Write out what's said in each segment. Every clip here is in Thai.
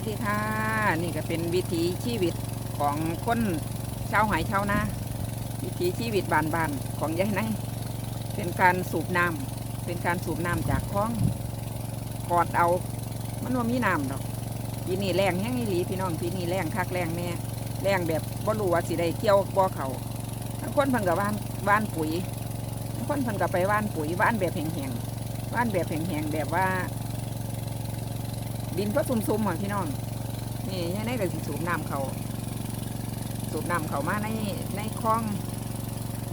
วัสดีค่ะ นี่ก็เป็นวิถีชีวิตของคนชาวไหชาวนาวิถีชีวิตบ้านของยายไนเป็นการสูบน้ำเป็นการสูบน้ำจากคลองกอดเอา มันว่ามีน้ำดอกปีนี้แรงแห้งอีหลีพี่น้องปีนี้แรงคักแรงแน่แรงแบบบ่รู้ว่าสิได้เกี่ยวบ่เขาทั้งคนพิ่นกับว่านว่านปุ๋ยทั้งคนพิ่นกับไปว่านปุ๋ยว่านแบบแห้งๆว่านแบบแห้งๆแบบว่า ดินก็ซุ่มๆอะพี่น้อง นี่ยังได้ก็สิสูบน้ำเขา สูบน้ำเขามาในในคลอง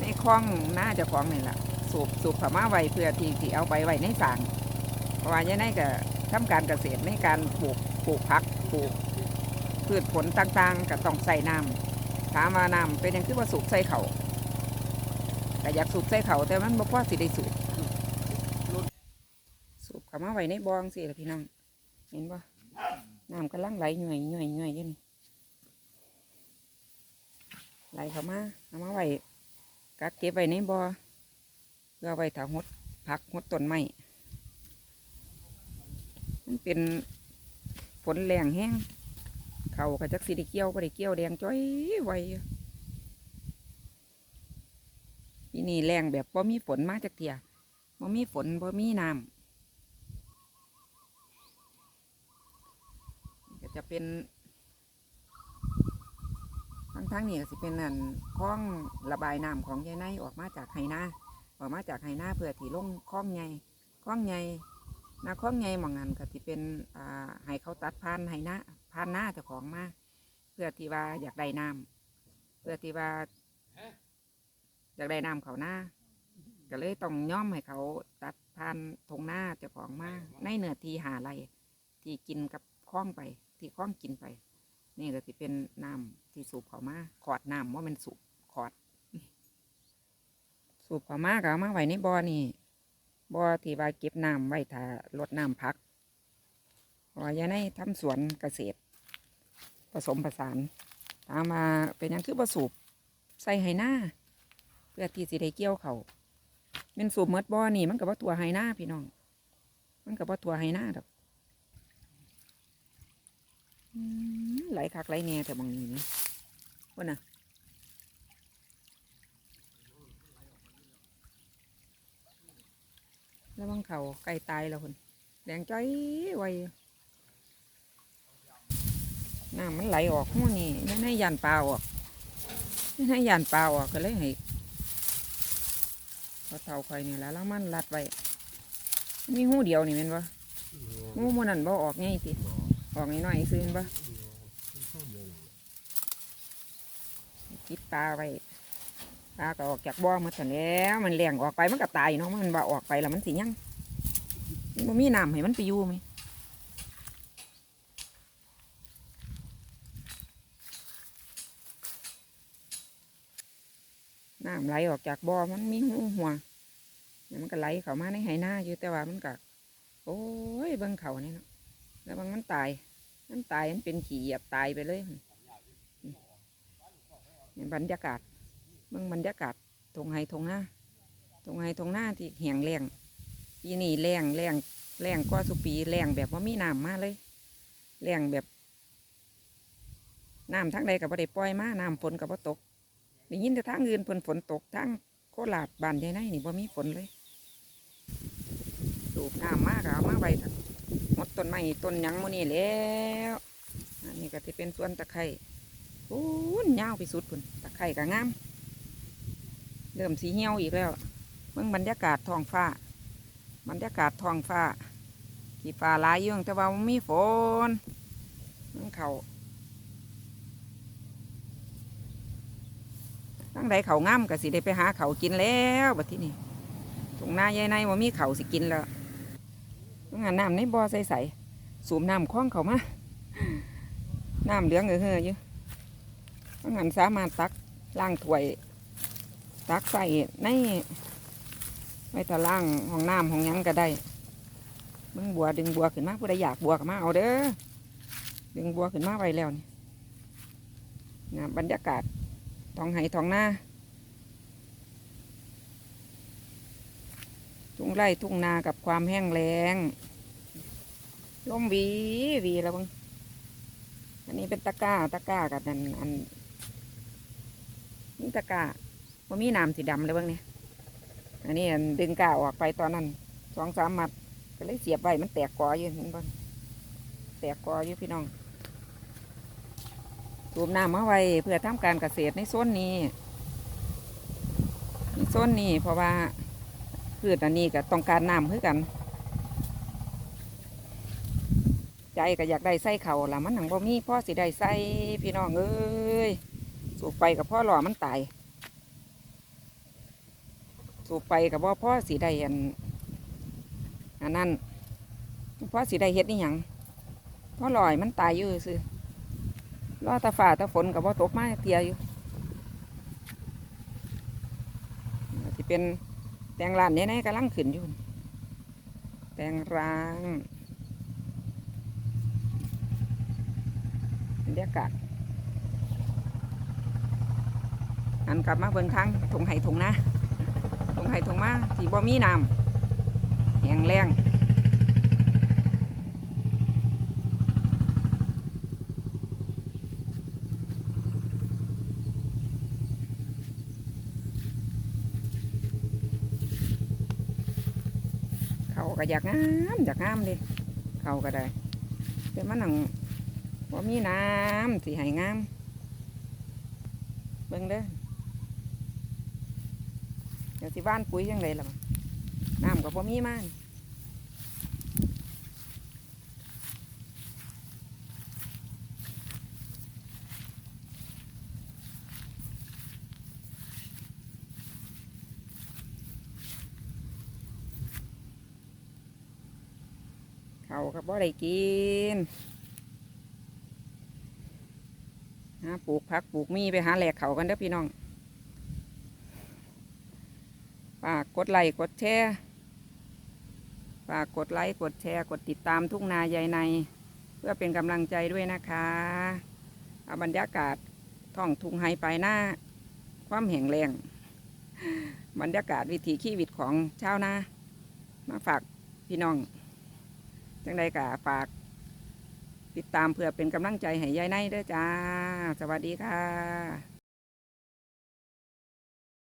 ในคลองน้าจะคลองนี่แหละสูบสูบเขามาไว้เพื่อที่ที่เอาไปไว้ในสางเพราะว่ายังได้ก็ทำการเกษตรในการปลูกปลูกผักปลูกพืชผลต่างๆก็ต้องใส่น้ำถามว่าน้ำเป็นยังคือว่าสูบใส่เขาแต่อยากสูบใส่เขาแต่มันบ่พอสิได้สูบสูบเขามาไว้ในบองสิล่ะพี่น้อง ห็นปะน้ำกำลังไหลหน่วยหน่วยหน่วยอยู่นี่ไหลเข้ามาเอามาไว้กักเก็บไว้ในบ่อเพื่อไว้ถาหดผักหดต้นไม้มันเป็นฝนแรงแห้งเขาก็จักสิได้เกี่ยวบ่ได้เกี่ยวแดงจ้อยไว้ปีนี้แรงแบบบ่มีฝนมาจากเทียบ่มีฝนบ่มีน้ำ ก็ จะเป็นทั้งทั้งๆนี่ก็สิเป็นนั่นคลองระบายน้ำของยายไนออกมาจากไหนาออกมาจากไหนาเพื่อที่ลงคลองใหญ่คลองใหญ่นาคลองใหญ่หมองนั้นก็สิเป็นอ่าให้เขาตัดพานไหนาพานหน้าเจ้าของมาเพื่อที่ว่าอยากได้น้ำเพื่อที่ว่าอยากได้น้ำเขาหน้าก็เลยต้องย่อมให้เขาตัดพานทงหน้าเจ้าของมาในเนื้อที่หาไรที่กินกับคล้องไป ที่คล้องกินไป นี่ก็สิเป็นน้ำที่สูบเขามาขอดน้ำว่ามันสูบขอด สูบเขามาก็เอามาไว้ในบ่อนี่บ่อที่ว่าเก็บน้ำไว้ถ้าลดน้ำพักว่าอยาในทำสวนเกษตร ผสมผสานถามมาเป็นยังคือผสูบใส่ไหหน้า เพื่อที่สิได้เกี่ยวเขาเป็นสูบเมดบ่อนี่มันกับว่าตัวไหหน้าพี่น้อง มันกับว่าตัวไหหน้าดอก ไหลคักไหลแหน่แต่บางนี้นี่ว่าน่ะแล้วบางเขาไก่ตายแล้วคนแดงจ้อยไวน้ำมันไหลออกหัวนี่ยังให้ยันปลาออกยังให้ยันปลาออกก็เลยให้เขาเท่าคอยนี่แหล้วแล้วมันรัดไว้มีหูเดียวนี่เป็นปะหูมันนั่นบ่ออกไงติ ออกน้อยๆซื้อเห็นปะจิบปลาไว้ปลาก็ออกจากบ่อมาแต่แล้วมันแหลงออกไปมันก็ตายเนาะมันว่าออกไปแล้วมันสิยังมันมีน้ำให้มันไปอยู่ไหมน้ำไหลออกจากบ่อมันมีหูหัวมันก็ไหลเข้ามาในไหหน้าอยู่แต่ว่ามันก็โอ้ยเบิ่งเขาเนี่เนาะ แล้วบางมันตาย มันตายมันเป็นขี้เหยียบตายไปเลยนี่บรรยากาศเมืองบรรยากาศทงไฮทงหน้าทงไฮทงหน้าที่แห้งแรงปีนี้แรงแรงแรงกว่าสุปีแรงแบบว่ามีน้ำมาเลยแรงแบบน้ำทั้งใดกับบ่ได้ปล่อยมาน้ำฝนกับบ่ตกได้ยินแต่ทางอื่นฝนฝนตกทางโคราชบานยายไนนี่บ่มีฝนเลยสูบน้ำมากเอามาไว้ทั้ง มดต้นไม้ต้นยังหมูนี่แล้วอันนี้ก็จะเป็นสวนตะไคร้ปูนยาวไปสุดพุ่นตะไคร่ก็งาม เริ่มสีเหี่ยวอีกแล้วเมื่อบรรยากาศท้องฟ้า บรรยากาศท้องฟ้าที่ฟ้าลายยื่งแต่ว่ามันมีฝนมันเขาตั้งใดเขางามก็สิได้ไปหาเขากินแล้วบัดที่นี่ตรงหน้ายายในว่ามีเขาสิกินแล้ว งงานน้ำในบ่อใสๆสูบน้ำคล้องเขามาน้ำเหลืองเออเฮ้อยู่เพรานสามารถตักล่างถ้วย ตักใส่ในไว้ตะล่างห้องน้ำห้องยังก็ได้มึงบัวดึงบัวขึ้นมาผู้ใดอยากบัวก็มาเอาเด้อดึงบัวขึ้นมาไว้แล้วนี่นะบรรยากาศท้องไห้ท้องหน้าทุ่งไร่ทุ่งนากับความแห้งแล้ง ลมวีวีแล้วบังอันนี้เป็นตะก้าตะก้ากับอันอันนี่ตะก้าว่ามีน้ำสีดำเลยบ้างเนี่ยอันนี้อันดึงกาออกไปตอนนั้นสองสามมัดก็เลยเสียบไว้มันแตกกออยู่เห็นบ่แตกกออยู่พี่น้องสูบน้ำมาไว้เพื่อทำการเกษตรในโซนนี้ในโซนนี้เพราะว่าพืชอันนี้ก็ต้องการน้ำคือกัน ใจก็อยากได้ไส้เขาล่ะมันหนังบ่มีพ่อสิได้ไส้พี่น้องเอ้ยสูบไปกับพ่อหล่อมันตายสูบไปกับพ่อพ่อสิได้อันอันนั้นพ่อสิได้เฮ็ดนี่หยังพ่อลอยมันตายอยู่ซื่อรอตาฝ่าตาฝนกับพ่ตกมาเตียอยู่ที่เป็นแตงรานนี้นะกำลังขึ้นอยู่ แตงร้าง รรยากาศอันกลับมาเบิ่งทางถุงไห่ถุงนะถุงไห่ถุงมาที่บ่มีน้ำแห้งแรงเขาก็อยากงามอยากงามเลยเขาก็ได้แต่มันหนัง บ่มีน้ำสิให้งาม เบิ่งเด้อเดี๋ยวสิบ้านปุ๋ยยังไงล่ะน้ำก็บ่มีมานเขาก็บ่ได้กิน หา ปลูกผักปลูกมีไปหาแหลกเขากันเด้อพี่น้องฝากกดไลค์กดแชร์ฝากกดไลค์กดแชร์ กดติดตามทุ่งนายายใน เพื่อเป็นกำลังใจด้วยนะคะเอาบรรยากาศท่องทุ่งไฮไปหน้า ความแห่งแรงบรรยากาศวิถีชีวิตของชาวนามาฝากพี่น้องจังใดกะฝาก ติดตามเพื่อเป็นกำลังใจให้ยายในเด้อจ้า สวัสดีค่ะ